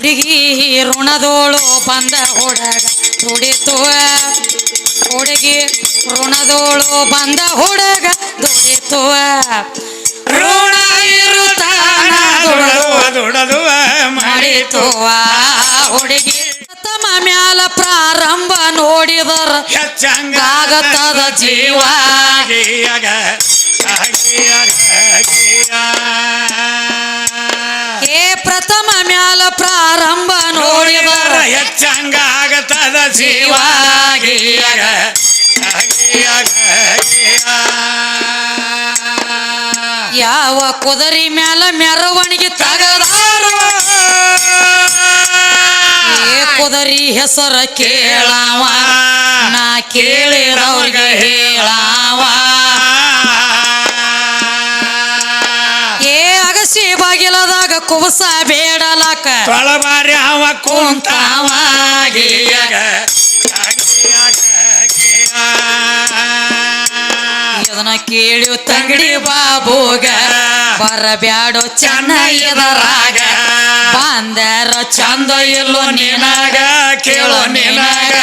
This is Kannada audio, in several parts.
ಹುಡುಗಿ ಋಣದೋಳು ಬಂದ ಹುಡುಗ ದುಡಿತು. ಹುಡುಗಿ ಋಣದೋಳು ಬಂದ ಹುಡುಗ ದುಡಿತು. ಋಣ ಇರುತ್ತಾನ ದುಡದು ದುಡದು ಮಾಡಿತು. ಹುಡುಗಿ ತಮ್ಮ ಮ್ಯಾಲ ಪ್ರಾರಂಭ ನೋಡಿದರ ಹೆಚ್ಚಂಗ ಆಗತ್ತದ ಜೀವ. ಪ್ರಾರಂಭ ನೋಡಿದರ ಹೆಚ್ಚಂಗ ಆಗತದ ಯಾವ ಕುದರಿ ಮ್ಯಾಲ ಮೆರವಣಿಗೆ ತಗದಾರ ಕುದರಿ ಹೆಸರ ಕೇಳಾವ. ನಾ ಕೇಳಿದವ್ರಿಗೆ ಹೇಳಾವ. ಏ ಅಗಸಿ ಬಾಗಿಲದಾಗ ಕುಬಸ ಬೇಡಲಕ ತೊಳಬಾರಿ ಅವ ಕುಂತಾವ ಕುಂತಾವಾಗಿಯಾಗ ಇದನ್ನ ಕೇಳಿ ತಂಗಡಿ ಬಾಬುಗ ಬರಬ್ಯಾಡೋ ಚೆನ್ನ ಇದರಾಗ. ಬಂದರ ಚಂದ ಇಲ್ಲೋ ನಿನಾಗ ಕೇಳೋ ನಿನಾಗ.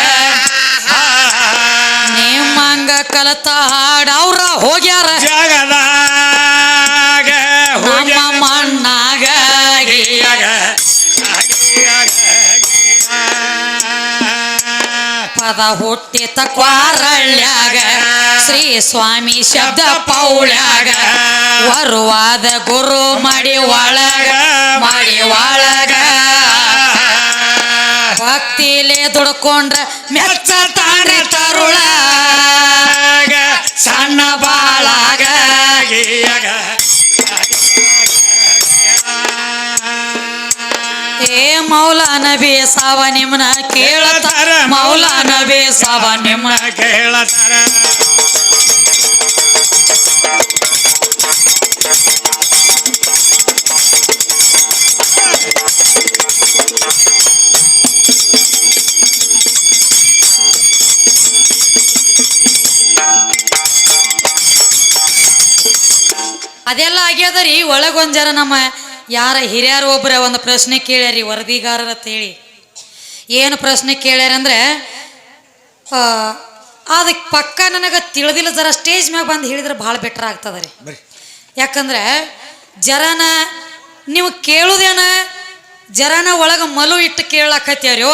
ನಿಮ್ಮಂಗ ಕಲತ ಹಾಡ ಅವ್ರ ಹೋಗ್ಯಾರ. ಜಗದಾಗ ಪದ ಹುಟ್ಟಿತ ಕ್ವಾರಳ್ಯಾಗ. ಶ್ರೀ ಸ್ವಾಮಿ ಶಬ್ದ ಪೌಳ್ಯಾಗ. ವರುವಾದ ಗುರು ಮಡಿ ಒಳಗ ಮಡಿ ಒಳಗ. ಭಕ್ತಿಲೇ ದುಡ್ಕೊಂಡ್ರ ಮೆಚ್ಚ ತಾಂಡ್ರಿ ತರುಳ ಸಣ್ಣ ಬಾಳಾಗ ಮೌಲಾನ ಬೇಸಾವ ನಿಮ್ನ ಕೇಳತಾರ ಮೌಲಾನ ಬೇಸಾವ ನಿಮ್ನ ಕೇಳತಾರ ಅದೆಲ್ಲ ಆಗ್ಯದರಿ ಒಳಗೊಂದ್ ಜನ ನಮ್ಮ ಯಾರ ಹಿರಿಯರು ಒಬ್ಬರ ಒಂದು ಪ್ರಶ್ನೆ ಕೇಳ್ಯಾರಿ ವರದಿಗಾರರ ಹೇಳಿ. ಏನು ಪ್ರಶ್ನೆ ಕೇಳ್ಯಾರಂದ್ರೆ ಆ, ಅದಕ್ಕೆ ಪಕ್ಕ ನನಗೆ ತಿಳಿದಿಲ್ಲ ಜರ ಸ್ಟೇಜ್ ಮ್ಯಾಗ ಬಂದು ಹೇಳಿದ್ರೆ ಭಾಳ ಬೆಟರ್ ಆಗ್ತದ ರೀ ಯಾಕಂದ್ರೆ ಜರನ ನೀವು ಕೇಳುದೇನ ಜರನ ಒಳಗೆ ಮಲು ಇಟ್ಟು ಕೇಳಾಕತ್ತೀವ್ರಿ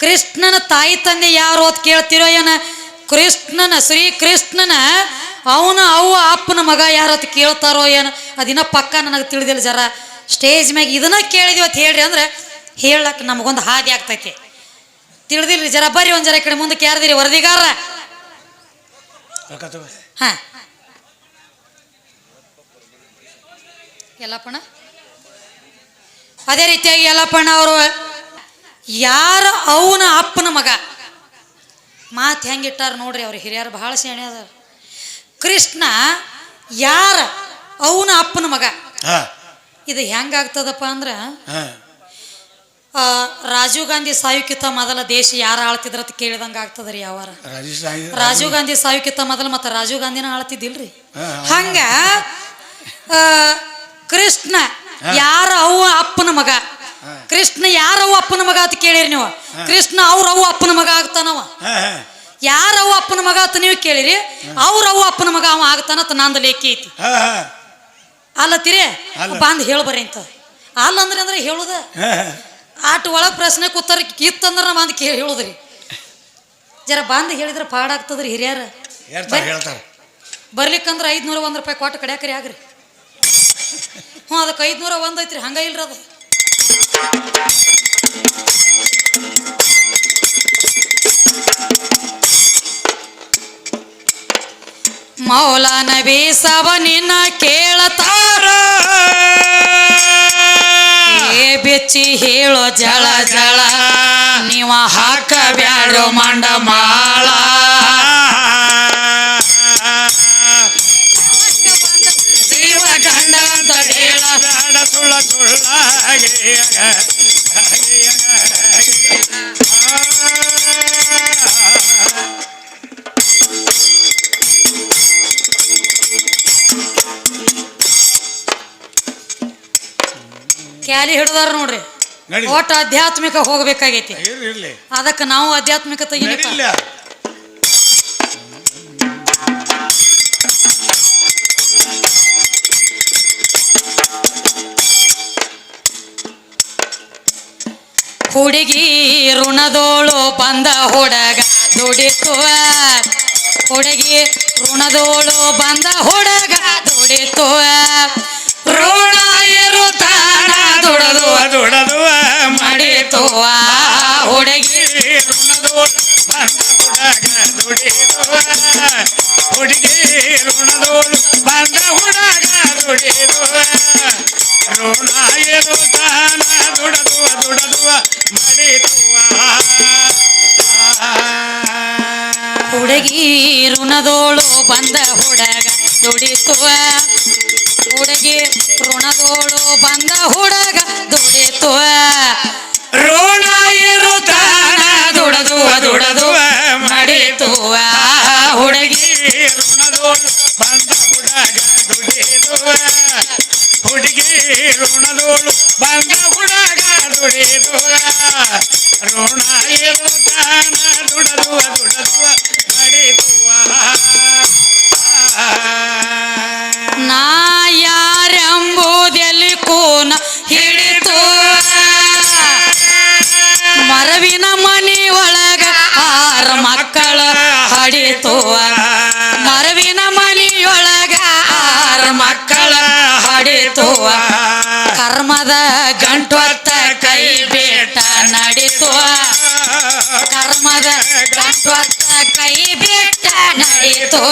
ಕೃಷ್ಣನ ತಾಯಿ ತಂದೆ ಯಾರು ಅಂತ ಕೇಳ್ತಿರೋ ಏನ ಕೃಷ್ಣನ ಶ್ರೀ ಕೃಷ್ಣನ ಅವನ ಅವ್ವ ಅಪ್ಪನ ಮಗ ಯಾರು ಅಂತ ಕೇಳ್ತಾರೋ ಏನು ಅದಿನ ಪಕ್ಕ ನನಗೆ ತಿಳಿದಿಲ್ಲ ಜರ. ಸ್ಟೇಜ್ ಮ್ಯಾಗ ಇದನ್ನ ಕೇಳಿದ್ವಿ ಅಂತ ಹೇಳ್ರಿ ಅಂದ್ರೆ ಹೇಳಕ್ಕೆ ನಮಗೊಂದು ಹಾದಿ ಆಗ್ತೈತಿ. ತಿಳಿದಿಲ್ರಿ ಜರ ಬರ್ರಿ ಒಂದು ಜರ ಈ ಕಡೆ ಮುಂದಕ್ಕೆ ಯಾರ್ದಿರಿ? ವರದಿಗಾರ. ಹಾ. ಯಲ್ಲಪ್ಪಣ್ಣ? ಅದೇ ರೀತಿಯಾಗಿ ಯಲ್ಲಪ್ಪಣ್ಣ ಅವರು ಯಾರ ಅವನ ಅಪ್ಪನ ಮಗ. ಮಾತು ಹೆಂಗಿಟ್ಟಾರ ನೋಡ್ರಿ ಅವ್ರ ಹಿರಿಯರು ಬಹಳ ಸೇಣೆ ಅದಾರ. ಕೃಷ್ಣ ಯಾರ? ಅವನ ಅಪ್ಪನ ಮಗ. ಇದು ಹೆಂಗಾಗ್ತದಪ್ಪ ಅಂದ್ರೆ ರಾಜೀವ್ ಗಾಂಧಿ ಸಾಯುಕಿತ ಮೊದಲ ದೇಶ ಯಾರು ಆಳ್ತಿದ್ರ ಅಂತ ಕೇಳಿದಂಗೆ ಆಗ್ತದ್ರಿ ಯಾವಾರ. ರಾಜೀವ್ ಗಾಂಧಿ ಸಾಯುಕಿತ ಮೊದಲ ಮತ್ತೆ ರಾಜೀವ್ ಗಾಂಧಿನ ಆಳ್ತಿದ್ದಿಲ್ರಿ. ಹಂಗ ಕೃಷ್ಣ ಯಾರ ಅವ ಅಪ್ಪನ ಮಗ? ಕೃಷ್ಣ ಯಾರ ಅವ್ವ ಅಪ್ಪನ ಮಗ ಅಂತ ಕೇಳಿರಿ ನೀವು. ಕೃಷ್ಣ ಅವ್ರ ಅವ್ವ ಅಪ್ಪನ ಮಗ ಆಗ್ತಾನವ. ಯಾರ ಅಪ್ಪನ ಮಗ ಅಂತ ನೀವು ಕೇಳಿರಿ ಅವ್ರ ಅಪ್ಪನ ಮಗ ಅವ ಆಗ್ತಾನಂತ ನಂದು ಲೇಖಿ ಐತಿ. ಅಲ್ಲತ್ತೀರಿ? ಅಲ್ಲ. ಬಂದು ಹೇಳ್ಬರಿ ಅಂತ. ಅಲ್ಲ ಅಂದ್ರೆ ಅಂದ್ರೆ ಹೇಳುದ ಆಟ ಒಳಗೆ ಪ್ರಶ್ನೆ ಕೂತಾರ ಇತ್ತಂದ್ರ ನಾ ಬಂದು ಕೇಳಿ ಹೇಳುದ್ರಿ. ಜರ ಬಂದು ಹೇಳಿದ್ರೆ ಪಾಡಾಗ್ತದ್ರಿ ಹಿರಿಯರ. ಬರ್ಲಿಕ್ಕಂದ್ರೆ ಐದ್ನೂರ ಒಂದು ರೂಪಾಯಿ ಕೊಟ್ಟು ಕಡ್ಯಾಕರಿ ಆಗ್ರಿ. ಹ್ಞೂ ಅದಕ್ಕೆ ಐದ್ನೂರ ಒಂದು ಐತ್ರಿ ಹಂಗ ಇಲ್ರಿ ಅದು. ಮೌಲಾನ ಬೀಸವ ನಿನ್ನ ಕೇಳತಾರ. ಏ ಬೆಚ್ಚಿ ಹೇಳೋ ಜಳ ಜಳ, ನೀವ ಹಾಕಬ್ಯಾಡೋ ಮಂಡ ಮಾಳ. ಜೀವ ಗಂಡ ಅಂತ ಹೇಳ ಸುಳ್ಳ ಸುಳ್ಳಾಗಿ. ಕ್ಯಾಲಿ ಹಿಡಿದಾರ ನೋಡ್ರಿ. ನಡಿ ಒಟ್ಟು ಆಧ್ಯಾತ್ಮಿಕ ಹೋಗ್ಬೇಕಾಗೈತಿ. ಅದಕ್ಕೆ ನಾವು ಆಧ್ಯಾತ್ಮಿಕ ನಡಿಲ್ಲ ಹುಡುಗಿ ಋಣದೋಳು ಬಂದ ಹುಡಗ ದುಡಿತುವ ಹುಡುಗಿ ಋಣದೋಳು ಬಂದ ಹುಡುಗಿ ಋಣದೋಳು ಬಂದ ಹುಡಗ ದುಡಿತುವ. ಹುಡುಗಿ ಋಣದೋಳು ಬಂದ ಹುಡಗ ದುಡಿತುವ. ಋಣ ಇರುತ್ತಾನ ದುಡದು ದುಡದು ಮಡಿತುವ. ಹುಡುಗಿ ಋಣದೋಳು ಬಂದ ಹುಡಗ ದುಡಿತುವ. ಹುಡುಗಿ ಋಣದೋಳು ಬಂದ ಹುಡಗ ದುಡಿತುವ. ಋಣ ಇರುತ್ತಾನ ದುಡದು ದುಡದು ಕೈ ಬೇಟ ನಡಿತು. ಕರ್ಮದ ಕೈ ಬೇಟ ನಡಿತು.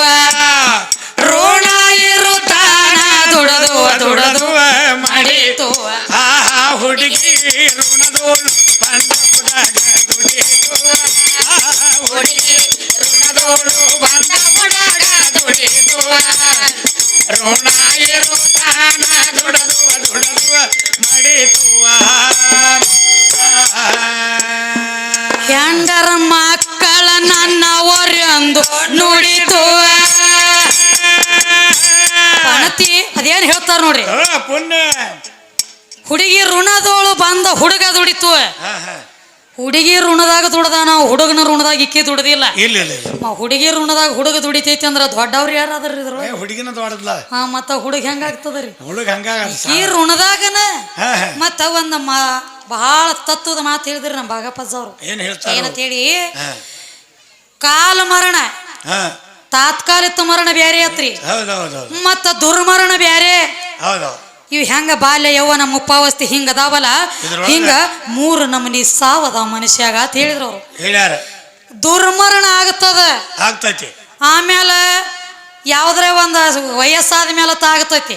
ಹುಡುಗಿ ಋಣದೋಳು ಬಂದ ಹುಡುಗ ದುಡಿತು. ಹುಡುಗಿ ಋಣದಾಗ ದುಡ್ದ ನಾವು ಹುಡುಗನ ಋಣದಾಗ ಇಕ್ಕಿ ದುಡ್ದಿಲ್ಲ. ಇಲ್ಲ ಇಲ್ಲ ಇಲ್ಲ. ಮ ಹುಡುಗಿ ಋಣದಾಗ ಹುಡುಗ ದುಡಿತೈತಿ ಅಂದ್ರ ದೊಡ್ಡವ್ರು ಯಾರಾದ್ರಿ ಇದ್ರ ಏ, ಹುಡುಗಿನ ದೊಡ್ಡದ್ಲ. ಹಾ ಮತ್ತ ಹುಡುಗ ಹೆಂಗಾಗ್ತದ್ರಿ ಹುಡುಗ ಹಂಗಾಗ ಈ ಋಣದಾಗನ? ಹಾ, ಹಾ. ಮತ್ತ ಒಂದ್ ಮಾ ಬಹಳ ತತ್ವದ ಮಾತು ಹೇಳಿದ್ರಿ ನಮ್ಮ ಭಾಗಪ್ಪಜ್ಜ ಅವ್ರು. ಏನ್ ಹೇಳ್ತಾರೆ? ಏನಂತ ಹೇಳಿ? ಹಾ. ಕಾಲ ಮರಣ. ಹಾ. ತಾತ್ಕಾಲಿಕ ಮರಣ ಬ್ಯಾರೆ ಆತ್ರಿ ಹೌದೌದು ಮತ್ತ ದುರ್ಮರಣ ಬ್ಯಾರೆ. ಹೌದು. ಇವ್ ಹೆಂಗ ಬಾಲ್ಯ ಯವ್ವ ನಮ್ಮ ಉಪಾವಸ್ತಿ ಹಿಂಗ ಅದಾವಲ್ಲ? ಹಿಂಗ ಮೂರು ನಮನಿ ಸಾವದ ಮನುಷ್ಯಾಗ ಅಂತ ಹೇಳಿದ್ರು ಅವ್ರು. ಹೇಳ್ಯಾರ. ದುರ್ಮರಣ ಆಗತ್ತದ ಆಗ್ತೈತಿ. ಆಮೇಲೆ ಯಾವ್ದ್ರೆ ಒಂದ ವಯಸ್ಸಾದ ಮೇಲೆ ತಾಗತೈತಿ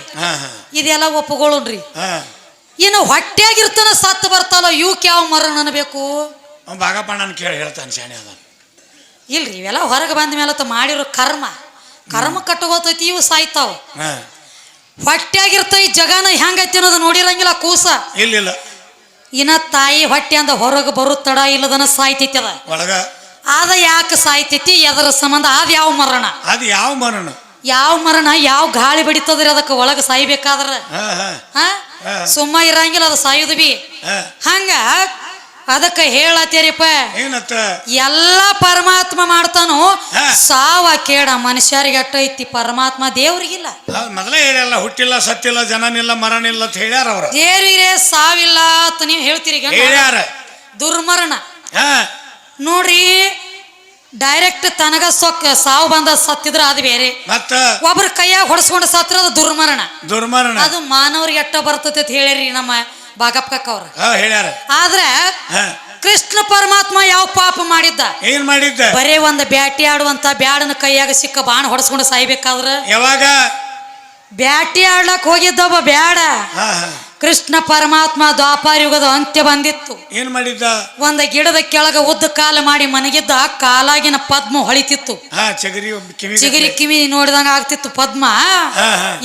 ಇದೆಲ್ಲ ಒಪ್ಪುಗೊಳ್ರಿ ಏನು ಇನ್ನು ಹೊಟ್ಟೆಯಾಗಿರ್ತಾನ ಸತ್ತು ಬರ್ತಾಲ ಇವಕ್ಕೆ ಯಾವ ಮರಣ ಅನ್ಬೇಕು? ಭಾಗಪಣ್ಣನ ಕೇಳಿ ಹೇಳ್ತಾನೆ ಶಾಣೆ ಅದ ಇಲ್ರಿ ಇವೆಲ್ಲ ಹೊರಗೆ ಬಂದ ಮೇಲೆ ತ ಮಾಡಿರೋ ಕರ್ಮ. ಕರ್ಮ ಕಟ್ಟಗೋತೈತಿ ಇವು ಸಾಯ್ತಾವ. ಹೊಟ್ಟೆಯಾಗಿರ್ತ ಈ ಜಗಾನ ಹೆಂಗೈತಿ ಅನ್ನೋದು ನೋಡಿರಂಗಿಲ್ಲ ಕೂಸ. ಇಲ್ಲ ಇಲ್ಲ. ಇನ್ನ ತಾಯಿ ಹೊಟ್ಟೆ ಅಂದ ಹೊರಗೆ ಬರುತ್ತಡ ತಡ ಇಲ್ಲದನ ಸಾಯ್ತೈತಿ ಅದ. ಒಳಗ ಅದ ಯಾಕೆ ಸಾಯ್ತೈತಿ? ಎದರ ಸಂಬಂಧ? ಅದ ಯಾವ ಮರಣ? ಅದು ಯಾವ ಮರಣ? ಯಾವ ಮರಣ? ಯಾವ ಗಾಳಿ ಬಡಿತದ್ರಿ ಅದಕ್ಕೆ ಒಳಗೆ ಸಾಯ್ಬೇಕಾದ್ರ? ಹಾ. ಸುಮ್ಮ ಇರಂಗಿಲ್ಲ ಅದು ಸಾಯುದು ಬಿ. ಹಾ. ಹಂಗ ಅದಕ್ಕೆ ಹೇಳತ್ತೀರಿಪ್ಪ. ಏನತ್ತ? ಎಲ್ಲ ಪರಮಾತ್ಮ ಮಾಡ್ತಾನು. ಸಾವ ಕೇಡ ಮನುಷ್ಯರಿಗೆ ಅಟ್ಟೈತಿ ಪರಮಾತ್ಮ ದೇವ್ರಿಗಿಲ್ಲ. ಮೊದಲೇ ಹೇಳಲ್ಲ ಹುಟ್ಟಿಲ್ಲ ಸತ್ತಿಲ್ಲ ಜನನಿಲ್ಲ ಮರಣಿಲ್ಲ ಅಂತ ಹೇಳ್ಯಾರ ಅವ್ರ. ದೇವ್ರಿಗೆ ಸಾವಿಲ್ಲ ಅಂತ ನೀವು ಹೇಳ್ತೀರಿ. ಹೇಳ್ಯಾರ. ದುರ್ಮರಣ. ಹಾ. ನೋಡ್ರಿ ಡೈರೆಕ್ಟ್ ತನಗ ಸೊಕ್ಕ ಸಾವು ಬಂದ ಸತ್ತಿದ್ರ ಅದು ಬೇರೆ. ಮತ್ತ? ಒಬ್ರ ಕೈಯಾಗ ಹೊಡ್ಸ್ಕೊಂಡು ಸತ್ರ ಅದು ದುರ್ಮರಣ. ದುರ್ಮರಣ. ಅದು ಮಾನವರಿಗೆ ಎಟ್ಟ ಬರ್ತೈತಿ ಅಂತ ಹೇಳಿರಿ ನಮ್ಮ ಬಾಗಪ್ಪ ಕಕ್ಕ ಅವ್ರ ಹಾ ಹೇಳ್ಯಾರ. ಆದ್ರೆ ಹಾ. ಕೃಷ್ಣ ಪರಮಾತ್ಮ ಯಾವ ಪಾಪ ಮಾಡಿದ್ದ? ಏನ್ ಮಾಡಿದ್ದ? ಬರೇ ಒಂದು ಬ್ಯಾಟಿ ಆಡುವಂತ ಬ್ಯಾಡನ ಕೈಯಾಗ ಸಿಕ್ಕ ಬಾಣ ಹೊಡೆಸ್ಕೊಂಡು ಸಾಯ್ಬೇಕಾದ್ರ? ಯಾವಾಗ? ಬ್ಯಾಟಿ ಆಡ್ಲಕ್ ಹೋಗಿದ್ದವ ಬ್ಯಾಡ. ಕೃಷ್ಣ ಪರಮಾತ್ಮ ದ್ವಾಪಾರ ಯುಗದ ಅಂತ್ಯ ಬಂದಿತ್ತು. ಏನ್ ಮಾಡಿದ್ದ? ಒಂದ ಗಿಡದ ಕೆಳಗ ಉದ್ದ ಕಾಲ ಮಾಡಿ ಮನಗಿದ್ದ ಕಾಲಾಗಿನ ಪದ್ಮ ಹೊಳಿತಿತ್ತು. ಚಿಗರಿ ಕಿವಿ ನೋಡಿದಂಗ ಆಗ್ತಿತ್ತು ಪದ್ಮ.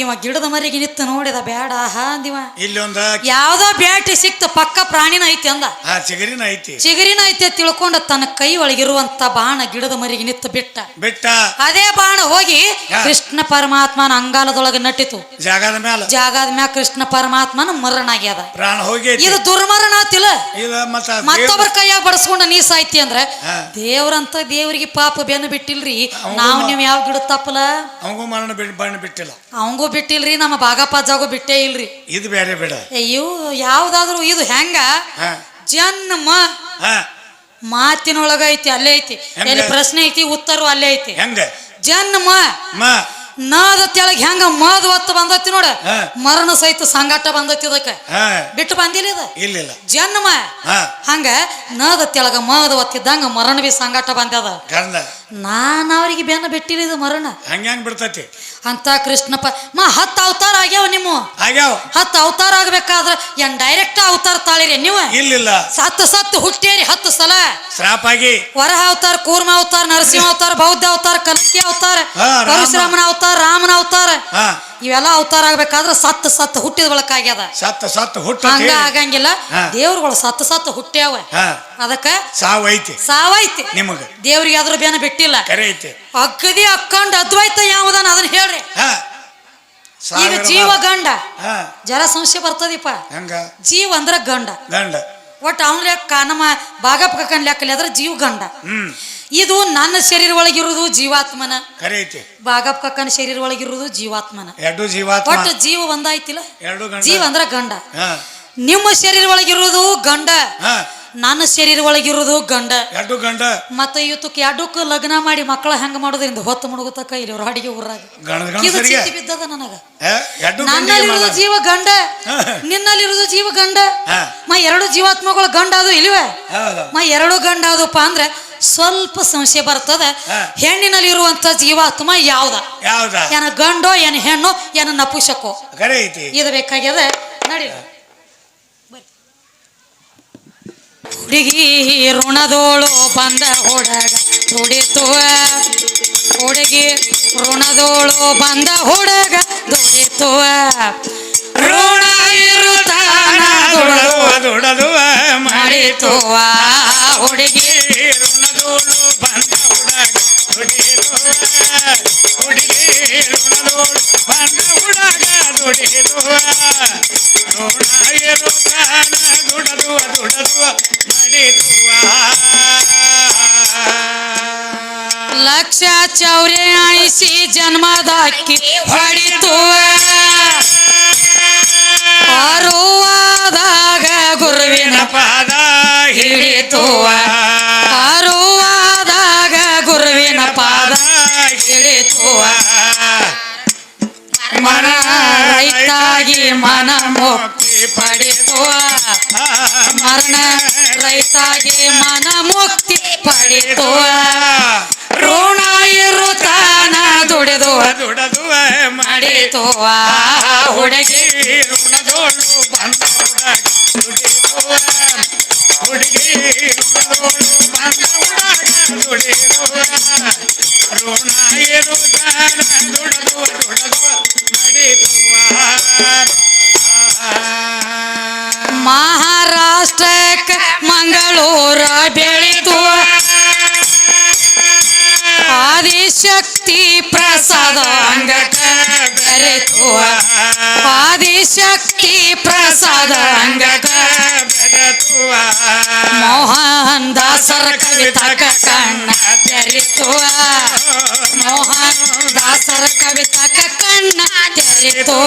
ಇವ ಗಿಡದ ಮರಿಗೆ ನಿತ್ತು ನೋಡಿದ ಬೇಡ ಹಾ ಅಂದಿವ. ಇಲ್ಲಿ ಒಂದ ಯಾವ್ದೋ ಬ್ಯಾಟಿ ಸಿಕ್ತ ಪಕ್ಕ ಪ್ರಾಣಿನ ಐತಿ ಅಂದ. ಚಿಗರಿನ ಐತಿ. ಚಿಗರಿನ ಐತಿ ತಿಳ್ಕೊಂಡ ತನ್ನ ಕೈ ಒಳಗಿರುವಂತ ಬಾಣ ಗಿಡದ ಮರಿಗೆ ನಿತ್ತು ಬಿಟ್ಟ. ಬಿಟ್ಟ. ಅದೇ ಬಾಣ ಹೋಗಿ ಕೃಷ್ಣ ಪರಮಾತ್ಮನ ಅಂಗಾಲದೊಳಗೆ ನಟ್ಟಿತು ಜಾಗದ ಮ್ಯಾಲ. ಜಾಗದ ಮ್ಯಾಲ ಕೃಷ್ಣ ಪರಮಾತ್ಮನ ಮರಣ ಆಗ್ಯದ ಪ್ರಾಣ ಹೋಗೈತಿ. ಇದು ದುರ್ಮರಣ ಆತಿಲ್ಲ ಇದು ಮತ್ತ ಮತ್ತೊಬ್ಬರ ಕೈಯಾಗ ಬಡಸ್ಕೊಂಡ ನೀ ಸಾಯ್ತಿ ಅಂದ್ರ. ದೇವ್ರಂತ ದೇವ್ರಿಗೆ ಪಾಪ ಬೆನ್ನು ಬಿಟ್ಟಿಲ್ರಿ. ನಾವು ನೀವು ಯಾವ ಗಿಡ ತಪ್ಪಲ ಅವಂಗೂ ಮರಣ ಬಣ್ಣ ಬಿಟ್ಟಿಲ್ಲ. ಅವಂಗೂ ಬಿಟ್ಟಿಲ್ರಿ ನಮ್ಮ ಬಾಗಪ್ಪಾಜಾಗೂ ಬಿಟ್ಟೇ ಇಲ್ರಿ. ಇದು ಬೇರೆ ಬೇಡ. ಅಯ್ಯೋ ಯಾವ್ದಾದ್ರು ಇದು ಹೆಂಗ? ಜನ್ಮ ಮಾತಿನೊಳಗ ಐತಿ ಅಲ್ಲೇ ಐತಿ. ಹೆಂಗ? ಎಲ್ಲಿ ಪ್ರಶ್ನೆ ಐತಿ ಉತ್ತರ ಅಲ್ಲೇ ಐತಿ. ಹೆಂಗ? ಜನ್ಮ ಮ. ನಾದ ತೆಳಗ್ ಹೆಂಗ ಮದ್ ಒತ್ತ ಬಂದೈತಿ ನೋಡ. ಮರಣ ಸಹಿತ ಸಂಗಾಟ ಬಂದೈತಿ ಇದಕ್ಕ. ಬಿಟ್ಟು ಬಂದಿಲ್ಲ ಇದ? ಇಲ್ಲ ಜನ್ಮ. ಹಂಗ ನಾದ ತೆಳಗ ಮದ್ ಒತ್ತಿದ್ದಂಗ ಮರಣ ಬಿ ಸಂಗಾಟ ಬಂದದ. ನಾನು ಅವ್ರಿಗೆ ಬೆನ್ನ ಬಿಟ್ಟಿಲ್ಲ ಇದು ಮರಣ. ಹಂಗ ಹೆಂಗ್ ಬಿಡ್ತತಿ? ಅಂತ ಕೃಷ್ಣಪ್ಪ ಮಾ ಹತ್ತು ಅವತಾರ ಆಗ್ಯಾವ ನಿಮ್ಮ? ಆಗ್ಯಾವ. ಹತ್ತು ಅವತಾರ ಆಗ್ಬೇಕಾದ್ರೆ ಏನ್ ಡೈರೆಕ್ಟ್ ಅವತಾರ ತಾಳಿರಿ ನೀವು? ಇಲ್ಲ ಸತ್ತು ಸತ್ತು ಹುಟ್ಟೇರಿ ಹತ್ತು ಸಲ. ಶ್ರಾಪಾಗಿ. ಆಗಿ ವರಹ ಅವತಾರ ಕೂರ್ಮ ಅವತಾರ ನರಸಿಂಹ ಅವತಾರ ಬೌದ್ಧ ಅವತಾರ ಕನಕಿ ಅವತಾರ ಪರಶುರಾಮನ ಅವತಾರ ರಾಮನ ಅವತಾರ. ಇವೆಲ್ಲ ಅವತಾರ ಆಗ್ಬೇಕಾದ್ರೆ ಸತ್ತು ಸತ್ತ ಹುಟ್ಟಿದ ಬಳಕಾಗ್ಯದ ಸತ್ತ ಸತ್ತ ಹುಟ್ಟ ಹಂಗ ಆಗಂಗಿಲ್ಲ. ದೇವ್ರಗಳು ಸತ್ತು ಸತ್ತು ಹುಟ್ಟ್ಯಾವ. ಅದಕ್ಕೆ ಅದಕ್ಕ ಸಾವು ಸಾವೈತಿ. ನಿಮಗ. ದೇವ್ರಿಗೆ ಅದ್ರ ಬೇನ ಬಿಟ್ಟಿಲ್ಲ. ಕರೆ ಐತಿ. ಅಗ್ಗದಿ ಅಕ್ಕಂಡ ಅದ್ವೈತ ಯಾವ್ದಾನ ಅದನ್ನ ಹೇಳ್ರಿ. ಈಗ ಜೀವ ಗಂಡ. ಜರ ಸಂಶಯ ಬರ್ತದಿಪ್ಪ. ಹೆಂಗ? ಜೀವ ಅಂದ್ರ ಗಂಡ. ಗಂಡ. ಒಟ್ಟು ಅವನ ಲೆಕ್ಕ ನಮ್ಮ ಬಾಗಪ್ಪ ಕಕ್ಕನ್ ಲೆಕ್ಕಲಿ ಅದ್ರ ಜೀವ ಗಂಡ. ಇದು ನನ್ನ ಶರೀರ ಒಳಗಿರುವುದು ಜೀವಾತ್ಮನ. ಕರೆ ಐತಿ. ಬಾಗಪ್ಪ ಕಕ್ಕನ ಶರೀರ ಒಳಗಿರುವುದು ಜೀವಾತ್ಮನ. ಎರಡು ಜೀವಾತ್ಮ. ಒಟ್ಟು ಜೀವ ಒಂದಾಯ್ತಿಲ್ಲ? ಎರಡು ಜೀವ ಅಂದ್ರ ಗಂಡ. ನಿಮ್ಮ ಶರೀರ ಒಳಗಿರುವುದು ಗಂಡ ನನ್ನ ಶರೀರ ಒಳಗಿರುವುದು ಗಂಡ. ಎರಡು ಗಂಡ. ಮತ್ತೆ ಇವತ್ತಕ್ಕೆ ಎರಡಕ್ಕೂ ಲಗ್ನ ಮಾಡಿ ಮಕ್ಕಳ ಹೆಂಗ ಮಾಡೋದ್ರಿಂದ ಹೊತ್ತು ಮುಳುಗುತ್ತಕ್ಕ ಇಲ್ಲಿ ಅವ್ರ ಅಡಿಗೆ ಊರಾಗ. ಇದು ಚಿಂತೆ ಬಿದ್ದದ ನನಗ. ನನ್ನಲ್ಲಿರುವುದು. ಜೀವ ಗಂಡ. ನಿನ್ನಲ್ಲಿರುವುದು ಜೀವ ಗಂಡ. ಮಾ ಎರಡು ಜೀವಾತ್ಮಗಳು ಗಂಡ ಅದು ಇಲ್ವೇ? ಮ ಎರಡು ಗಂಡ ಅದಪ್ಪ ಅಂದ್ರೆ ಸ್ವಲ್ಪ ಸಂಶಯ ಬರ್ತದ. ಹೆಣ್ಣಿನಲ್ಲಿ ಇರುವಂತ ಜೀವಾತ್ಮ ಯಾವ್ದ? ಯಾವ್ದ? ಏನ ಗಂಡೋ ಏನ ಹೆಣ್ಣು ಏನ ನಪುಷಕೋ ಇದು ಬೇಕಾಗ್ಯದ. ನಡಿ. ಹುಡುಗಿ ಋಣದೋಳು ಬಂದ ಹುಡುಗ ದುಡಿತು ಹುಡುಗಿ ಋಣದೋಳು ಬಂದ ಹುಡುಗ ದುಡಿತು ಋಣ ಇರುತ್ತಾನ ದುಡದು ದುಡದು ಮಾಡಿತು ಹುಡುಗಿ ಋಣದೋಳು ಬಂದ ಹುಡುಗ ದುಡಿತು ಹುಡುಗಿ ಋಣದೋಳು ಬಂದ ಹುಡುಗ ದುಡಿತು ಋಣ ಇರುತ್ತಾನ ದುಡದು ದುಡದು ಮಾಡಿದುವ ಲಕ್ಷ ಚೌರೆ ಐಸಿ ಜನ್ಮದಾಕಿ ಹೊಡಿತು ಅರುವಾದಾಗ ಗುರುವಿನ ಪಾದ ಹಿಡಿತು ಅರುವಾದಾಗ ಗುರುವಿನ ಪಾದ ಹಿಡಿತು ಮನ ರೈತಾಗಿ ಮನ ಮುಕ್ತಿ ಪಡೆದು ಮರಣ ರೈತಾಗಿ ಮನ ಮುಕ್ತಿ ಪಡೆದು ಋಣ ಇರುತ್ತಾನ ದುಡಿದು ದುಡದು ಮಾಡಿತು. ಹುಡುಗಿ ಋಣದೋಳು ಬಂದ ಹುಡುಗ ಋಣದೋಳು ಬಂದ ದುಡಿದು. ಋಣ ಇರುತ್ತಾನ ದುಡದು ಮಹಾರಾಷ್ಟ್ರಕ್ಕ ಮಂಗಳೂರ ಬೆಳೆದು ಆದಿಶಕ್ತಿ ಪ್ರಸಾದ ಅಂಗಕ ಬೆರೆತು. ಆದಿಶಕ್ತಿ ಪ್ರಸಾದ ಅಂಗಕ ಮೋಹನ್ ದಾಸರ ಕವಿತಕ ಕಣ್ಣ ತೆರಿತು. ಮೋಹನ್ ದಾಸರ ಕವಿತಕ ಕಣ್ಣ ತೆರಿತು.